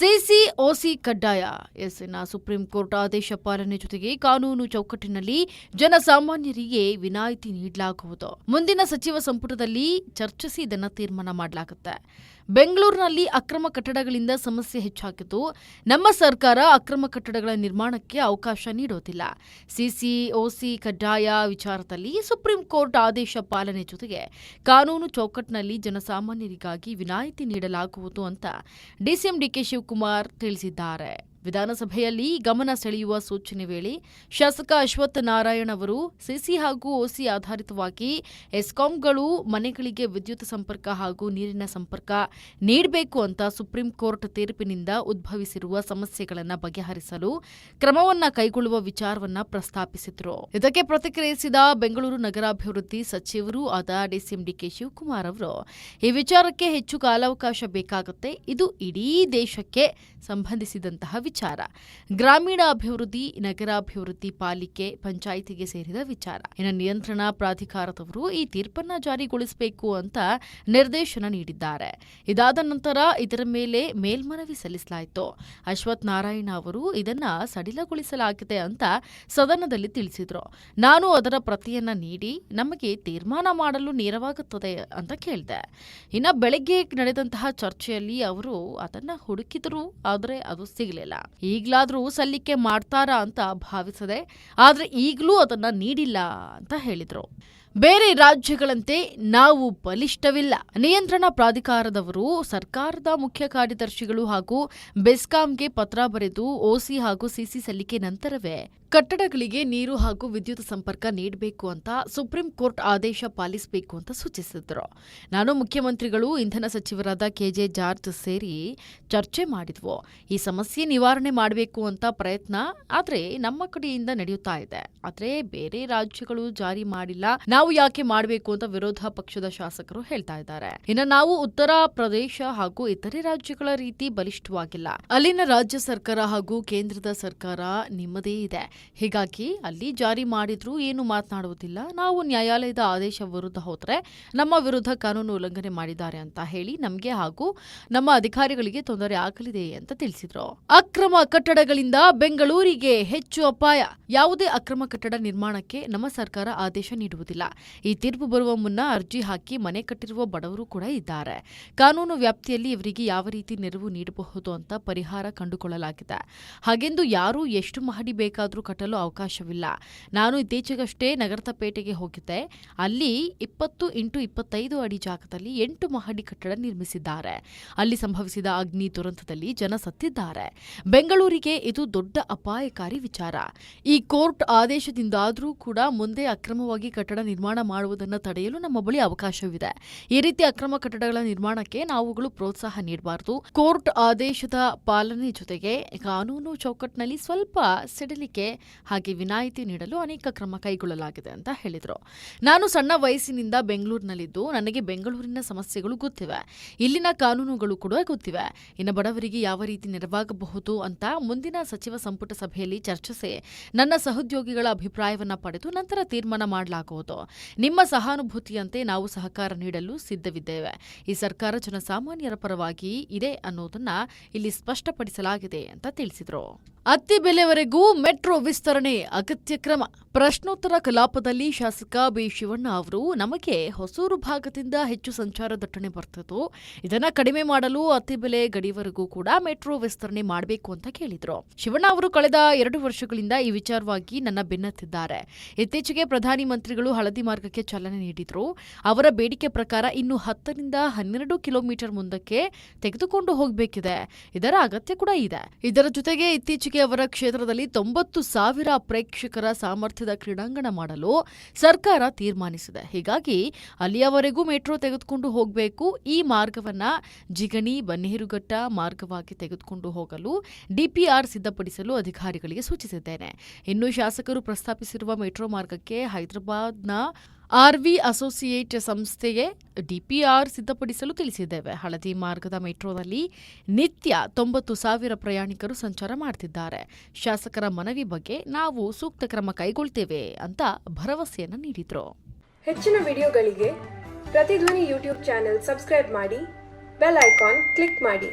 CC ಓಸಿ ಕಡ್ಡಾಯ. S supreme court ಆದೇಶ ಪಾಲನೆ ಜೊತೆಗೆ ಕಾನೂನು ಚೌಕಟ್ಟಿನಲ್ಲಿ ಜನಸಾಮಾನ್ಯರಿಗೆ ವಿನಾಯಿತಿ ನೀಡಲಾಗುವುದು. ಮುಂದಿನ ಸಚಿವ ಸಂಪುಟದಲ್ಲಿ ಚರ್ಚಿಸಿ ಇದನ್ನು ತೀರ್ಮಾನ ಮಾಡಲಾಗುತ್ತೆ. ಬೆಂಗಳೂರಿನಲ್ಲಿ ಅಕ್ರಮ ಕಟ್ಟಡಗಳಿಂದ ಸಮಸ್ಯೆ ಹೆಚ್ಚಾಗಿದ್ದು, ನಮ್ಮ ಸರ್ಕಾರ ಅಕ್ರಮ ಕಟ್ಟಡಗಳ ನಿರ್ಮಾಣಕ್ಕೆ ಅವಕಾಶ ನೀಡೋದಿಲ್ಲ. ಸಿಸಿ ಓಸಿ ಕಡ್ಡಾಯ ವಿಚಾರದಲ್ಲಿ ಸುಪ್ರೀಂ ಕೋರ್ಟ್ ಆದೇಶ ಪಾಲನೆ ಜೊತೆಗೆ ಕಾನೂನು ಚೌಕಟ್ಟಿನಲ್ಲಿ ಜನಸಾಮಾನ್ಯರಿಗಾಗಿ ವಿನಾಯಿತಿ ನೀಡಲಾಗುವುದು ಅಂತ ಡಿಸಿಎಂ ಡಿಕೆ ಶಿವಕುಮಾರ್ ತಿಳಿಸಿದ್ದಾರೆ. ವಿಧಾನಸಭೆಯಲ್ಲಿ ಗಮನ ಸೆಳೆಯುವ ಸೂಚನೆ ವೇಳೆ ಶಾಸಕ ಅಶ್ವತ್ಥ ನಾರಾಯಣ್ ಅವರು ಸಿಸಿ ಹಾಗೂ ಓಸಿ ಆಧಾರಿತವಾಗಿ ಎಸ್ಕಾಂಗಳು ಮನೆಗಳಿಗೆ ವಿದ್ಯುತ್ ಸಂಪರ್ಕ ಹಾಗೂ ನೀರಿನ ಸಂಪರ್ಕ ನೀಡಬೇಕು ಅಂತ ಸುಪ್ರೀಂ ಕೋರ್ಟ್ ತೀರ್ಪಿನಿಂದ ಉದ್ಭವಿಸಿರುವ ಸಮಸ್ಯೆಗಳನ್ನು ಬಗೆಹರಿಸಲು ಕ್ರಮವನ್ನ ಕೈಗೊಳ್ಳುವ ವಿಚಾರವನ್ನ ಪ್ರಸ್ತಾಪಿಸಿದ್ರು. ಇದಕ್ಕೆ ಪ್ರತಿಕ್ರಿಯಿಸಿದ ಬೆಂಗಳೂರು ನಗರಾಭಿವೃದ್ಧಿ ಸಚಿವರು ಆದ ಡಿಸಿಎಂ ಡಿಕೆ ಶಿವಕುಮಾರ್ ಅವರು, ಈ ವಿಚಾರಕ್ಕೆ ಹೆಚ್ಚು ಕಾಲಾವಕಾಶ ಬೇಕಾಗುತ್ತೆ, ಇದು ಇಡೀ ದೇಶಕ್ಕೆ ಸಂಬಂಧಿಸಿದಂತಹ ವಿಚಾರ. ಗ್ರಾಮೀಣ ಅಭಿವೃದ್ಧಿ ನಗರಾಭಿವೃದ್ಧಿ ಪಾಲಿಕೆ ಪಂಚಾಯಿತಿಗೆ ಸೇರಿದ ವಿಚಾರ. ಇನ್ನು ನಿಯಂತ್ರಣ ಪ್ರಾಧಿಕಾರದವರು ಈ ತೀರ್ಪನ್ನ ಜಾರಿಗೊಳಿಸಬೇಕು ಅಂತ ನಿರ್ದೇಶನ ನೀಡಿದ್ದಾರೆ. ಇದಾದ ನಂತರ ಇದರ ಮೇಲೆ ಮೇಲ್ಮನವಿ ಸಲ್ಲಿಸಲಾಯಿತು. ಅಶ್ವಥ್ ನಾರಾಯಣ ಅವರು ಇದನ್ನ ಸಡಿಲಗೊಳಿಸಲಾಗಿದೆ ಅಂತ ಸದನದಲ್ಲಿ ತಿಳಿಸಿದ್ರು. ನಾನು ಅದರ ಪ್ರತಿಯನ್ನ ನೀಡಿ ನಮಗೆ ತೀರ್ಮಾನ ಮಾಡಲು ನೆರವಾಗುತ್ತದೆ ಅಂತ ಕೇಳಿದೆ. ಇನ್ನು ಬೆಳಗ್ಗೆ ನಡೆದಂತಹ ಚರ್ಚೆಯಲ್ಲಿ ಅವರು ಅದನ್ನ ಹುಡುಕಿದ್ರು, ಆದರೆ ಅದು ಸಿಗಲಿಲ್ಲ. ಈಗ್ಲಾದ್ರೂ ಸಲ್ಲಿಕೆ ಮಾಡ್ತಾರಾ ಅಂತ ಭಾವಿಸದೆ ಆದ್ರೆ ಈಗಲೂ ಅದನ್ನ ನೀಡಿಲ್ಲ ಅಂತ ಹೇಳಿದ್ರು. ಬೇರೆ ರಾಜ್ಯಗಳಂತೆ ನಾವು ಬಲಿಷ್ಠವಿಲ್ಲ. ನಿಯಂತ್ರಣ ಪ್ರಾಧಿಕಾರದವರು, ಸರ್ಕಾರದ ಮುಖ್ಯ ಕಾರ್ಯದರ್ಶಿಗಳು ಹಾಗೂ ಬೆಸ್ಕಾಂಗೆ ಪತ್ರ ಬರೆದು ಓಸಿ ಹಾಗೂ ಸಿಸಿ ಸಲ್ಲಿಕೆ ನಂತರವೇ ಕಟ್ಟಡಗಳಿಗೆ ನೀರು ಹಾಗೂ ವಿದ್ಯುತ್ ಸಂಪರ್ಕ ನೀಡಬೇಕು ಅಂತ ಸುಪ್ರೀಂ ಕೋರ್ಟ್ ಆದೇಶ ಪಾಲಿಸಬೇಕು ಅಂತ ಸೂಚಿಸಿದ್ರು. ನಾನು ಮುಖ್ಯಮಂತ್ರಿಗಳು, ಇಂಧನ ಸಚಿವರಾದ ಕೆಜೆ ಜಾರ್ಜ್ ಸೇರಿ ಚರ್ಚೆ ಮಾಡಿದ್ವು. ಈ ಸಮಸ್ಯೆ ನಿವಾರಣೆ ಮಾಡಬೇಕು ಅಂತ ಪ್ರಯತ್ನ ಆದರೆ ನಮ್ಮ ಕಡೆಯಿಂದ ನಡೆಯುತ್ತಾ ಇದೆ. ಆದರೆ ಬೇರೆ ರಾಜ್ಯಗಳು ಜಾರಿ ಮಾಡಿಲ್ಲ. ನಾವು ಯಾಕೆ ಮಾಡಬೇಕು ಅಂತ ವಿರೋಧ ಪಕ್ಷದ ಶಾಸಕರು ಹೇಳ್ತಾ ಇದ್ದಾರೆ. ಇನ್ನು ನಾವು ಉತ್ತರ ಪ್ರದೇಶ ಹಾಗೂ ಇತರೆ ರಾಜ್ಯಗಳ ರೀತಿ ಬಲಿಷ್ಠವಾಗಿಲ್ಲ. ಅಲ್ಲಿನ ರಾಜ್ಯ ಸರ್ಕಾರ ಹಾಗೂ ಕೇಂದ್ರದ ಸರ್ಕಾರ ನಿಮ್ಮದೇ ಇದೆ. ಹೀಗಾಗಿ ಅಲ್ಲಿ ಜಾರಿ ಮಾಡಿದ್ರೂ ಏನು ಮಾತನಾಡುವುದಿಲ್ಲ. ನಾವು ನ್ಯಾಯಾಲಯದ ಆದೇಶ ವಿರುದ್ಧ ಹೋದ್ರೆ ನಮ್ಮ ವಿರುದ್ಧ ಕಾನೂನು ಉಲ್ಲಂಘನೆ ಮಾಡಿದ್ದಾರೆ ಅಂತ ಹೇಳಿ ನಮಗೆ ಹಾಗೂ ನಮ್ಮ ಅಧಿಕಾರಿಗಳಿಗೆ ತೊಂದರೆ ಆಗಲಿದೆ ಅಂತ ತಿಳಿಸಿದ್ರು. ಅಕ್ರಮ ಕಟ್ಟಡಗಳಿಂದ ಬೆಂಗಳೂರಿಗೆ ಹೆಚ್ಚು ಅಪಾಯ. ಯಾವುದೇ ಅಕ್ರಮ ಕಟ್ಟಡ ನಿರ್ಮಾಣಕ್ಕೆ ನಮ್ಮ ಸರ್ಕಾರ ಆದೇಶ ನೀಡುವುದಿಲ್ಲ. ಈ ತೀರ್ಪು ಬರುವ ಮುನ್ನ ಅರ್ಜಿ ಹಾಕಿ ಮನೆ ಕಟ್ಟಿರುವ ಬಡವರು ಕೂಡ ಇದ್ದಾರೆ. ಕಾನೂನು ವ್ಯಾಪ್ತಿಯಲ್ಲಿ ಇವರಿಗೆ ಯಾವ ರೀತಿ ನೆರವು ನೀಡಬಹುದು ಅಂತ ಪರಿಹಾರ ಕಂಡುಕೊಳ್ಳಲಾಗಿದೆ. ಹಾಗೆಂದು ಯಾರೂ ಎಷ್ಟು ಮಹಡಿ ಬೇಕಾದರೂ ಕಟ್ಟಲು ಅವಕಾಶವಿಲ್ಲ. ನಾನು ಇತ್ತೀಚೆಗಷ್ಟೇ ನಗರತಪೇಟೆಗೆ ಹೋಗಿದ್ದೆ. ಅಲ್ಲಿ ಇಪ್ಪತ್ತು ಇಂಟು ಇಪ್ಪತ್ತೈದು ಅಡಿ ಜಾಗದಲ್ಲಿ ಎಂಟು ಮಹಡಿ ಕಟ್ಟಡ ನಿರ್ಮಿಸಿದ್ದಾರೆ. ಅಲ್ಲಿ ಸಂಭವಿಸಿದ ಅಗ್ನಿ ದುರಂತದಲ್ಲಿ ಜನ ಸತ್ತಿದ್ದಾರೆ. ಬೆಂಗಳೂರಿಗೆ ಇದು ದೊಡ್ಡ ಅಪಾಯಕಾರಿ ವಿಚಾರ. ಈ ಕೋರ್ಟ್ ಆದೇಶದಿಂದಾದರೂ ಕೂಡ ಮುಂದೆ ಅಕ್ರಮವಾಗಿ ಕಟ್ಟಡ ನಿರ್ಮಾಣ ಮಾಡುವುದನ್ನು ತಡೆಯಲು ನಮ್ಮ ಬಳಿ ಅವಕಾಶವಿದೆ. ಈ ರೀತಿ ಅಕ್ರಮ ಕಟ್ಟಡಗಳ ನಿರ್ಮಾಣಕ್ಕೆ ನಾವುಗಳು ಪ್ರೋತ್ಸಾಹ ನೀಡಬಾರದು. ಕೋರ್ಟ್ ಆದೇಶದ ಪಾಲನೆ ಜೊತೆಗೆ ಕಾನೂನು ಚೌಕಟ್ಟಿನಲ್ಲಿ ಸ್ವಲ್ಪ ಸಿಡಿಲಿಕೆ ಹಾಗೆ ವಿನಾಯಿತಿ ನೀಡಲು ಅನೇಕ ಕ್ರಮ ಕೈಗೊಳ್ಳಲಾಗಿದೆ ಅಂತ ಹೇಳಿದರು. ನಾನು ಸಣ್ಣ ವಯಸ್ಸಿನಿಂದ ಬೆಂಗಳೂರಿನಲ್ಲಿದ್ದು, ನನಗೆ ಬೆಂಗಳೂರಿನ ಸಮಸ್ಯೆಗಳು ಗೊತ್ತಿವೆ. ಇಲ್ಲಿನ ಕಾನೂನುಗಳು ಕೂಡ ಗೊತ್ತಿವೆ. ಇನ್ನು ಬಡವರಿಗೆ ಯಾವ ರೀತಿ ನೆರವಾಗಬಹುದು ಅಂತ ಮುಂದಿನ ಸಚಿವ ಸಂಪುಟ ಸಭೆಯಲ್ಲಿ ಚರ್ಚಿಸಿ ನನ್ನ ಸಹೋದ್ಯೋಗಿಗಳ ಅಭಿಪ್ರಾಯವನ್ನ ಪಡೆದು ನಂತರ ತೀರ್ಮಾನ ಮಾಡಲಾಗುವುದು. ನಿಮ್ಮ ಸಹಾನುಭೂತಿಯಂತೆ ನಾವು ಸಹಕಾರ ನೀಡಲು ಸಿದ್ಧವಿದ್ದೇವೆ. ಈ ಸರ್ಕಾರ ಜನಸಾಮಾನ್ಯರ ಪರವಾಗಿ ಇದೆ ಅನ್ನೋದನ್ನ ಇಲ್ಲಿ ಸ್ಪಷ್ಟಪಡಿಸಲಾಗಿದೆ ಅಂತ ತಿಳಿಸಿದರು. ಅತ್ತಿ ಬೆಲೆವರೆಗೂ ಮೆಟ್ರೋ ವಿಸ್ತರಣೆ ಅಗತ್ಯ ಕ್ರಮ. ಪ್ರಶ್ನೋತ್ತರ ಕಲಾಪದಲ್ಲಿ ಶಾಸಕ ಬಿ ಶಿವಣ್ಣ ಅವರು, ನಮಗೆ ಹೊಸೂರು ಭಾಗದಿಂದ ಹೆಚ್ಚು ಸಂಚಾರ ದಟ್ಟಣೆ ಬರ್ತಿತ್ತು ಇದನ್ನ ಕಡಿಮೆ ಮಾಡಲು ಅತಿ ಬೆಲೆ ಗಡಿವರೆಗೂ ಕೂಡ ಮೆಟ್ರೋ ವಿಸ್ತರಣೆ ಮಾಡಬೇಕು ಅಂತ ಕೇಳಿದ್ರು. ಶಿವಣ್ಣ ಅವರು ಕಳೆದ ಎರಡು ವರ್ಷಗಳಿಂದ ಈ ವಿಚಾರವಾಗಿ ನನ್ನ ಬೆನ್ನತ್ತಿದ್ದಾರೆ. ಇತ್ತೀಚೆಗೆ ಪ್ರಧಾನಿ ಮಂತ್ರಿಗಳು ಹಳದಿ ಮಾರ್ಗಕ್ಕೆ ಚಾಲನೆ ನೀಡಿದ್ರು. ಅವರ ಬೇಡಿಕೆ ಪ್ರಕಾರ ಇನ್ನು ಹತ್ತರಿಂದ ಹನ್ನೆರಡು ಕಿಲೋಮೀಟರ್ ಮುಂದಕ್ಕೆ ತೆಗೆದುಕೊಂಡು ಹೋಗಬೇಕಿದೆ. ಇದರ ಅಗತ್ಯ ಕೂಡ ಇದೆ. ಇದರ ಜೊತೆಗೆ ಇತ್ತೀಚೆಗೆ ಅವರ ಕ್ಷೇತ್ರದಲ್ಲಿ ತೊಂಬತ್ತು ಸಾವಿರ ಪ್ರೇಕ್ಷಕರ ಸಾಮರ್ಥ್ಯದ ಕ್ರೀಡಾಂಗಣ ಮಾಡಲು ಸರ್ಕಾರ ತೀರ್ಮಾನಿಸಿದೆ. ಹೀಗಾಗಿ ಅಲ್ಲಿಯವರೆಗೂ ಮೆಟ್ರೋ ತೆಗೆದುಕೊಂಡು ಹೋಗಬೇಕು. ಈ ಮಾರ್ಗವನ್ನ ಜಿಗಣಿ, ಬನ್ನೇರುಘಟ್ಟ ಮಾರ್ಗವಾಗಿ ತೆಗೆದುಕೊಂಡು ಹೋಗಲು ಡಿಪಿಆರ್ ಸಿದ್ಧಪಡಿಸಲು ಅಧಿಕಾರಿಗಳಿಗೆ ಸೂಚಿಸಿದ್ದೇನೆ. ಇನ್ನು ಶಾಸಕರು ಪ್ರಸ್ತಾಪಿಸಿರುವ ಮೆಟ್ರೋ ಮಾರ್ಗಕ್ಕೆ ಹೈದರಾಬಾದ್ನ ಆರ್ವಿ ಅಸೋಸಿಯೇಟ್ ಸಂಸ್ಥೆಗೆ ಡಿಪಿಆರ್ ಸಿದ್ಧಪಡಿಸಲು ತಿಳಿಸಿದ್ದೇವೆ. ಹಳದಿ ಮಾರ್ಗದ ಮೆಟ್ರೋದಲ್ಲಿ ನಿತ್ಯ ತೊಂಬತ್ತು ಸಾವಿರ ಪ್ರಯಾಣಿಕರು ಸಂಚಾರ ಮಾಡ್ತಿದ್ದಾರೆ. ಶಾಸಕರ ಮನವಿ ಬಗ್ಗೆ ನಾವು ಸೂಕ್ತ ಕ್ರಮ ಕೈಗೊಳ್ತೇವೆ ಅಂತ ಭರವಸೆಯನ್ನು ನೀಡಿದರು. ಹೆಚ್ಚಿನ ವಿಡಿಯೋಗಳಿಗೆ ಪ್ರತಿಧ್ವನಿ ಯೂಟ್ಯೂಬ್ ಚಾನೆಲ್ ಸಬ್ಸ್ಕ್ರೈಬ್ ಮಾಡಿ, ಬೆಲ್ ಐಕಾನ್ ಕ್ಲಿಕ್ ಮಾಡಿ.